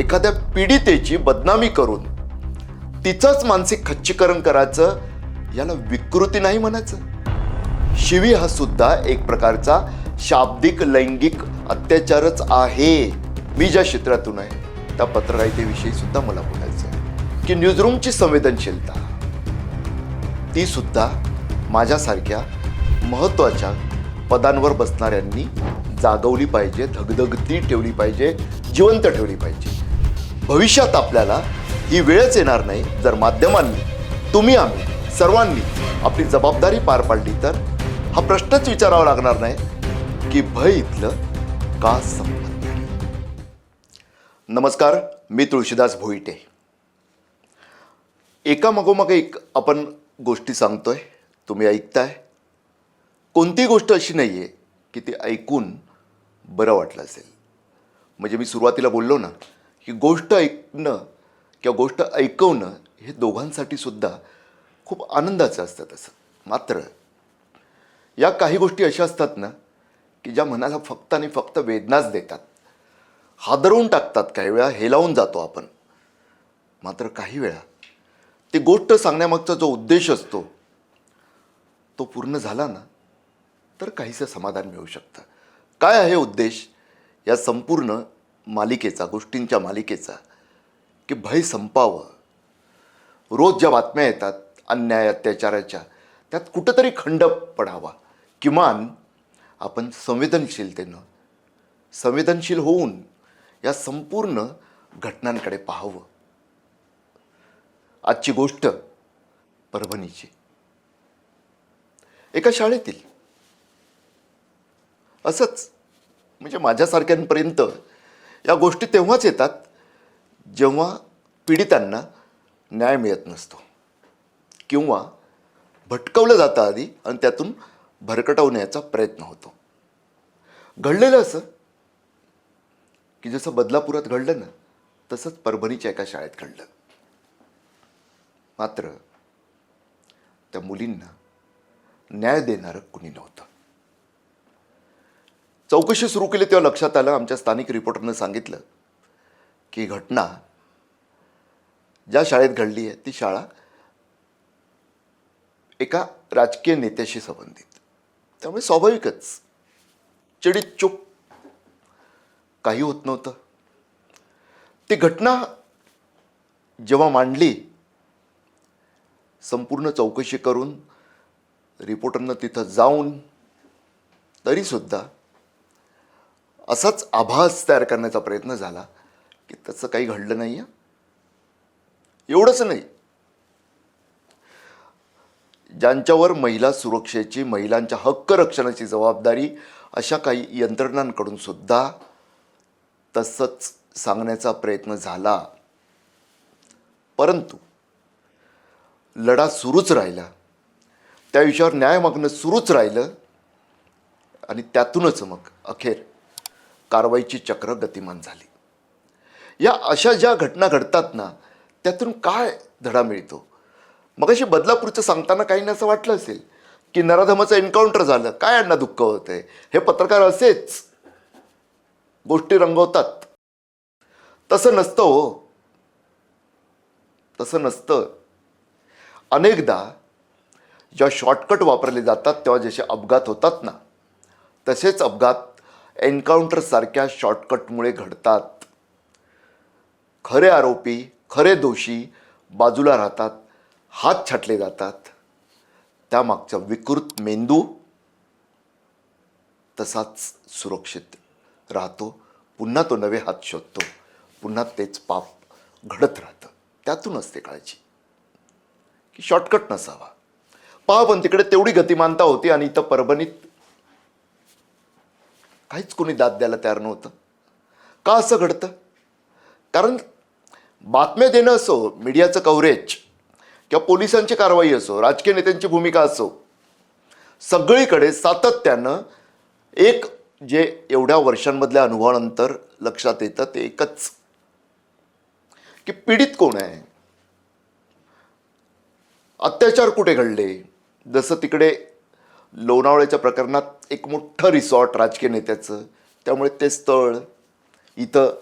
एखाद्या पीडितेची बदनामी करून तिचंच मानसिक खच्चीकरण करायचं याला विकृती नाही म्हणायचं? शिवी हा सुद्धा एक प्रकारचा शाब्दिक लैंगिक अत्याचारच आहे. मी ज्या क्षेत्रातून आहे त्या पत्रकारितेविषयी सुद्धा मला बोलायचं आहे. की न्यूजरूमची संवेदनशीलता ती सुद्धा माझ्यासारख्या महत्त्वाच्या पदांवर बसणाऱ्यांनी जागवली पाहिजे धगधगती ठेवली पाहिजे जिवंत ठेवली पाहिजे. भविष्यात आपल्याला ही वेळच येणार नाही. जर माध्यमांनी तुम्ही आम्ही सर्वांनी आपली जबाबदारी पार पाडली तर हा प्रश्नच विचारावा लागणार नाही की भय इथलं का संपत नमस्कार मी तुळशीदास भोईटे. एका मागोमाग एक आपण गोष्टी सांगतोय तुम्ही ऐकताय. कोणती गोष्ट अशी नाही आहे की ती ऐकून बरं वाटलं असेल. म्हणजे मी सुरुवातीला बोललो ना की गोष्ट ऐकणं किंवा गोष्ट ऐकवणं हे दोघांसाठी सुद्धा खूप आनंदाचं असतं तसं. मात्र या काही गोष्टी अशा असतात ना की ज्या मनाला फक्त आणि फक्त वेदनाच देतात. हादरवून टाकतात काही वेळा हेलावून जातो आपण. मात्र काही वेळा ती गोष्ट सांगण्यामागचा जो उद्देश असतो तो पूर्ण झाला ना तर काहीसं समाधान मिळू शकतं. काय आहे उद्देश? या संपूर्ण मालिकेचा गोष्टींच्या मालिकेचा की भय संपावं. रोज ज्या बातम्या येतात अन्याय अत्याचाराच्या त्यात कुठंतरी खंड पडावा. किमान आपण संवेदनशीलतेनं संवेदनशील होऊन या संपूर्ण घटनांकडे पाहावं. आजची गोष्ट परभणीची. एका शाळेतील असंच म्हणजे माझ्यासारख्यांपर्यंत या गोष्टी तेव्हाच येतात जेव्हा पीडितांना न्याय मिळत नसतो. किंवा भटकवलं जातं आधी आणि त्यातून भरकटवण्याचा प्रयत्न होतो. घडलेलं असं की जसं बदलापुरात घडलं ना तसंच परभणीच्या एका शाळेत घडलं. मात्र त्या मुलींना न्याय देणारं कुणी नव्हतं. चौकशी सुरू केली तेव्हा लक्षात आलं आमच्या स्थानिक रिपोर्टरनं सांगितलं की घटना ज्या शाळेत घडली आहे ती शाळा एका राजकीय नेत्याशी संबंधित. त्यामुळे स्वाभाविकच चिडीत चूप काही होत नव्हतं. ती घटना जेव्हा मांडली संपूर्ण चौकशी करून रिपोर्टरनं तिथं जाऊन तरीसुद्धा असाच आभास तयार करण्याचा प्रयत्न झाला की तसं काही घडलं नाही आहे एवढंच नाही. ज्यांच्यावर महिला सुरक्षेची महिलांच्या हक्क रक्षणाची जबाबदारी अशा काही यंत्रणांकडून सुद्धा तसंच सांगण्याचा प्रयत्न झाला. परंतु लढा सुरूच राहिला. त्या विषयावर न्याय मागणं सुरूच राहिलं आणि त्यातूनच मग अखेर कारवाईची चक्र गतिमान झाली. या अशा ज्या घटना घडतात ना त्यातून काय धडा मिळतो? मग अशी बदलापूरचं सांगताना काही असं वाटलं असेल? की नराधमाचं एन्काउंटर झालं काय अण्णा दुःख होतंय? हे पत्रकार असेच गोष्टी रंगवतात. तसं नसतं हो. तसं नसतं. अनेकदा जेव्हा शॉर्टकट वापरले जातात तेव्हा जसे अपघात होतात ना तसेच अपघात एन्काउंटरसारख्या शॉर्टकटमुळे घडतात. खरे आरोपी खरे दोषी बाजूला राहतात हात छाटले जातात. त्यामागचा विकृत मेंदू तसाच सुरक्षित राहतो. पुन्हा तो नवे हात शोधतो. पुन्हा तेच पाप घडत राहतं. त्यातून असते काळजी. की शॉर्टकट नसावा. पहा पण तिकडे तेवढी गतिमानता होती आणि इथं परभणीत काहीच कोणी दाद द्यायला तयार नव्हतं. का असं घडतं? कारण बातम्या देणं असो मीडियाचं कव्हरेज किंवा पोलिसांची कारवाई असो राजकीय नेत्यांची भूमिका असो सगळीकडे सातत्यानं एक जे एवढ्या वर्षांमधल्या अनुभवानंतर लक्षात येतं ते एकच. की पीडित कोण आहे? अत्याचार कुठे घडले? जसं तिकडे लोणावळ्याच्या प्रकरणात एक मोठं रिसॉर्ट राजकीय नेत्याचं. त्यामुळे ते स्थळ इथं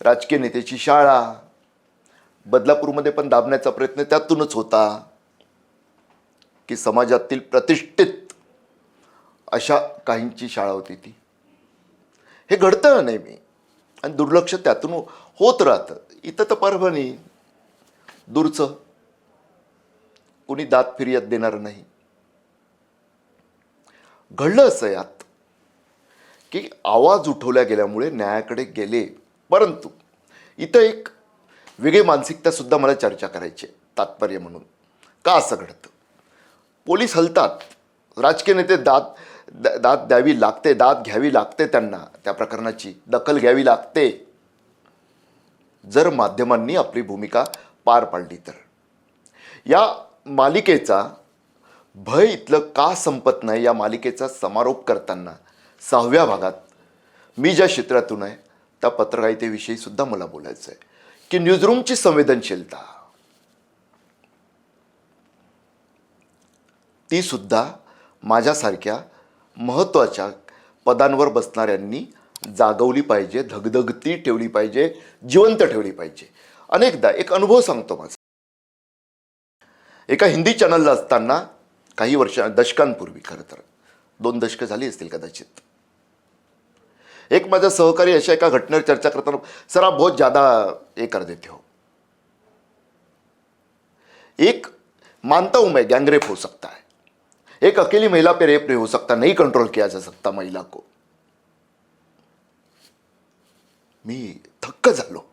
राजकीय नेत्याची शाळा बदलापूरमध्ये पण दाबण्याचा प्रयत्न त्यातूनच होता की समाजातील प्रतिष्ठित अशा काहींची शाळा होती ती. हे घडतं नेहमी आणि दुर्लक्ष त्यातून होत राहतं. इथं तर परभणी दूरचं. कुणी दात फिर्याद देणार नाही. घडलं असं यात की आवाज उठवल्या गेल्यामुळे न्यायाकडे गेले. परंतु इथं एक वेगळी मानसिकतासुद्धा मला चर्चा करायची आहे तात्पर्य म्हणून. का असं घडतं? पोलीस हलतात. राजकीय नेते दाद द- दाद द्यावी लागते दाद घ्यावी लागते त्यांना. त्या प्रकरणाची दखल घ्यावी लागते. जर माध्यमांनी आपली भूमिका पार पाडली तर. या मालिकेचा भय इथलं का संपत नाही या मालिकेचा समारोप करताना? सहाव्या भागात मी ज्या क्षेत्रातून आहे त्या पत्रकारितेविषयी सुद्धा मला बोलायचं आहे की न्यूजरूमची संवेदनशीलता. ती सुद्धा माझ्यासारख्या महत्त्वाच्या पदांवर बसणाऱ्यांनी जागवली पाहिजे धगधगती ठेवली पाहिजे जिवंत ठेवली पाहिजे. अनेकदा एक अनुभव सांगतो माझा. एका हिंदी चॅनलला असताना काही वर्ष दशकांपूर्वी खरं तर. दोन दशकं झाली असतील कदाचित. एक माझा सहकारी अशा एका घटनेवर चर्चा करताना सर आप बहुत ज़्यादा ये कर देते हो. एक मानता हूं मैं गैंगरेप हो सकता है. एक अकेली महिला पे रेप नहीं हो सकता नहीं कंट्रोल किया जा सकता महिला को. मी थक्क झालो.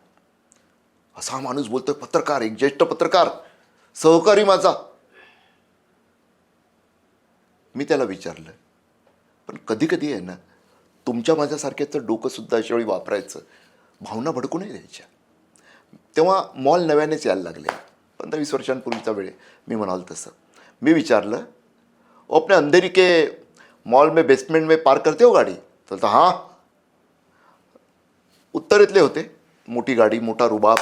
असा माणूस बोलतोय पत्रकार एक ज्येष्ठ पत्रकार सहकारी माझा. मी त्याला विचारलं पण कधी कधी आहे ना तुमच्या माझ्यासारख्याचं डोकंसुद्धा अशा वेळी वापरायचं भावना भडकू नाही द्यायच्या. तेव्हा मॉल नव्यानेच यायला लागले. पंधरा वीस वर्षांपूर्वीचा वेळ मी म्हणाल तसं. मी विचारलं ओ अपने अंधेरी के मॉल में बेसमेंट में पार्क करते हो गाड़ी? तर हां. उत्तरेतले होते मोटी गाड़ी मोटा रुबाब.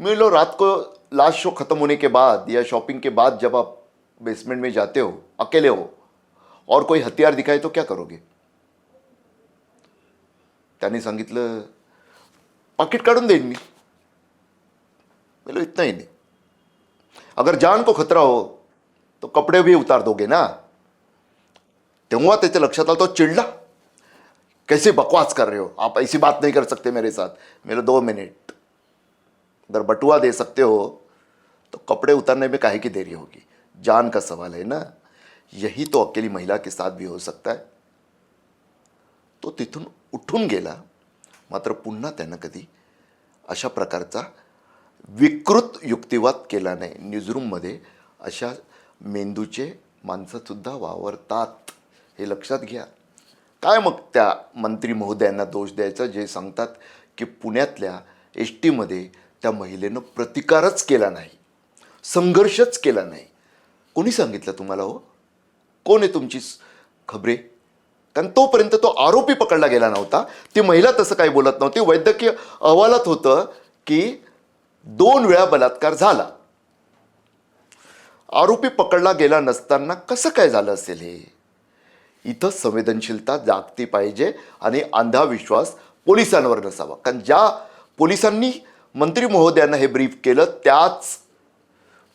मैं लो रात को लास्ट शो ख़त्म होने के बाद या शॉपिंग के बाद जब आप बेसमेंट में जाते हो, अकेले हो, और कोई हथियार दिखाए तो क्या करोगे? त्यांनी सांगितलं, पाकिट काढून देईन मी. बोलो इतना ही नहीं. अगर जान को खतरा हो तो कपड़े भी उतार दोगे ना? तेव्हा त्याच्या लक्षात आलं तो चिडला. कैसे बकवास कर रहे हो? आप ऐसी बात नहीं कर सकते मेरे साथ. मेरे दो मिनट। अगर बटुआ दे सकते हो तो कपड़े उतारने में काहे की देरी होगी? जान का सवाल है ना? यही तो अकेली महिला के साथ भी हो सकता है। तो तिथून उठून गेला मात्र पुन्हा त्यानं कधी अशा प्रकारचा विकृत युक्तिवाद केला नाही. न्यूजरूममध्ये अशा मेंदूचे माणसंसुद्धा वावरतात हे लक्षात घ्या. काय मग त्या मंत्री महोदयांना दोष द्यायचा जे सांगतात की पुण्यातल्या एस टीमध्ये त्या महिलेनं प्रतिकारच केला नाही संघर्षच केला नाही. कोणी सांगितलं तुम्हाला हो? कोण आहे तुमची खबरे? कारण तोपर्यंत तो आरोपी पकडला गेला नव्हता. ती महिला तसं काही बोलत नव्हती. वैद्यकीय अहवालात होतं की दोन वेळा बलात्कार झाला. आरोपी पकडला गेला नसताना कसं काय झालं असेल हे? इथं संवेदनशीलता जागती पाहिजे आणि अंधविश्वास पोलिसांवर नसावा. कारण ज्या पोलिसांनी मंत्री महोदयांना हे ब्रीफ केलं त्याच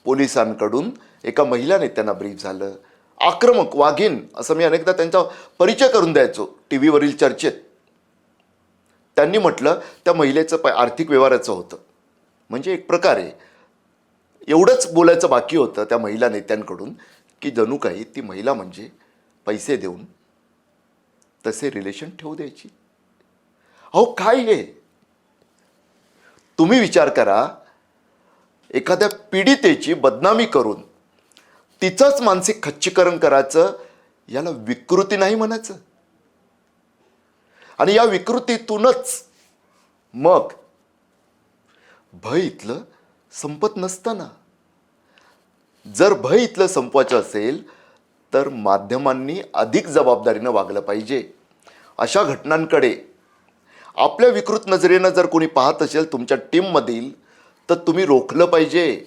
पोलिसांकडून एका महिला नेत्यांना ब्रीफ झालं. आक्रमक वाघीण असं मी अनेकदा त्यांचा परिचय करून द्यायचो टी व्हीवरील चर्चेत. त्यांनी म्हटलं त्या महिलेचं प आर्थिक व्यवहाराचं होतं. म्हणजे एक प्रकारे एवढंच बोलायचं बाकी होतं त्या महिला नेत्यांकडून की जणू काही ती महिला म्हणजे पैसे देऊन तसे रिलेशन ठेवू द्यायची. अहो काय हे? तुम्ही विचार करा एखाद्या पीडितेची बदनामी करून तिचंच मानसिक खच्चीकरण करायचं याला विकृती नाही म्हणायचं. आणि या विकृतीतूनच मग भय इथलं संपत नसताना. जर भय इथलं संपवायचं असेल तर माध्यमांनी अधिक जबाबदारीनं वागलं पाहिजे. अशा घटनांकडे आपल्या विकृत नजरेनं जर कोणी पाहत असेल तुमच्या टीममधील तर तुम्ही रोखलं पाहिजे.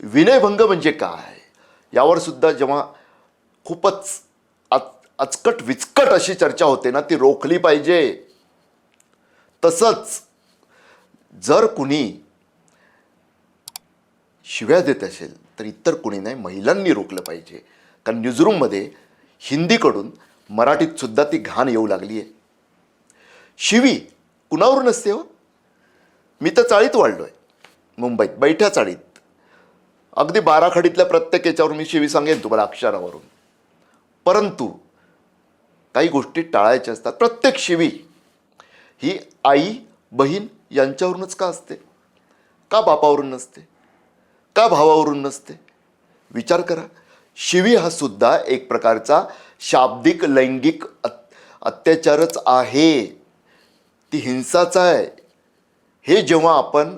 विनयभंग म्हणजे काय? यावर सुद्धा जेव्हा खूपच अच अचकट विचकट अशी चर्चा होते ना ती रोखली पाहिजे. तसंच जर कुणी शिव्या देत असेल तर इतर कुणी नाही महिलांनी रोखलं पाहिजे. कारण न्यूजरूममध्ये हिंदीकडून मराठीत सुद्धा ती घाण येऊ लागली आहे. शिवी कुणावरून असते हो? मी तर चाळीत वाढलो आहे मुंबईत बैठ्या चाळीत. अगदी बाराखडीतल्या प्रत्येक याच्यावर मी शिवी सांगेन तुम्हाला अक्षरावरून. परंतु काही गोष्टी टाळायच्या असतात. प्रत्येक शिवी ही आई बहीण यांच्यावरूनच का असते? का बापावरून नसते? का भावावरून नसते? विचार करा. शिवी हा सुद्धा एक प्रकारचा शाब्दिक लैंगिक अत्याचारच आहे. ती हिंसाचा आहे. हे जेव्हा आपण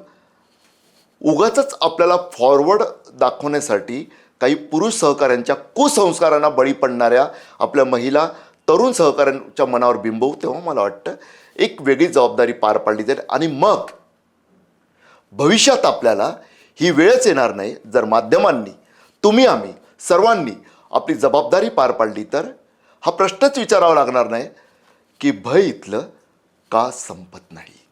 उगाच आपल्याला फॉरवर्ड दाखवण्यासाठी काही पुरुष सहकाऱ्यांच्या कुसंस्कारांना बळी पडणाऱ्या आपल्या महिला तरुण सहकाऱ्यांच्या मनावर बिंबवू तेव्हा मला वाटतं एक वेगळी जबाबदारी पार पाडली जाईल. आणि मग भविष्यात आपल्याला ही वेळच येणार नाही. जर माध्यमांनी तुम्ही आम्ही सर्वांनी आपली जबाबदारी पार पाडली तर हा प्रश्नच विचारावा लागणार नाही की भय इथलं का संपत नाही.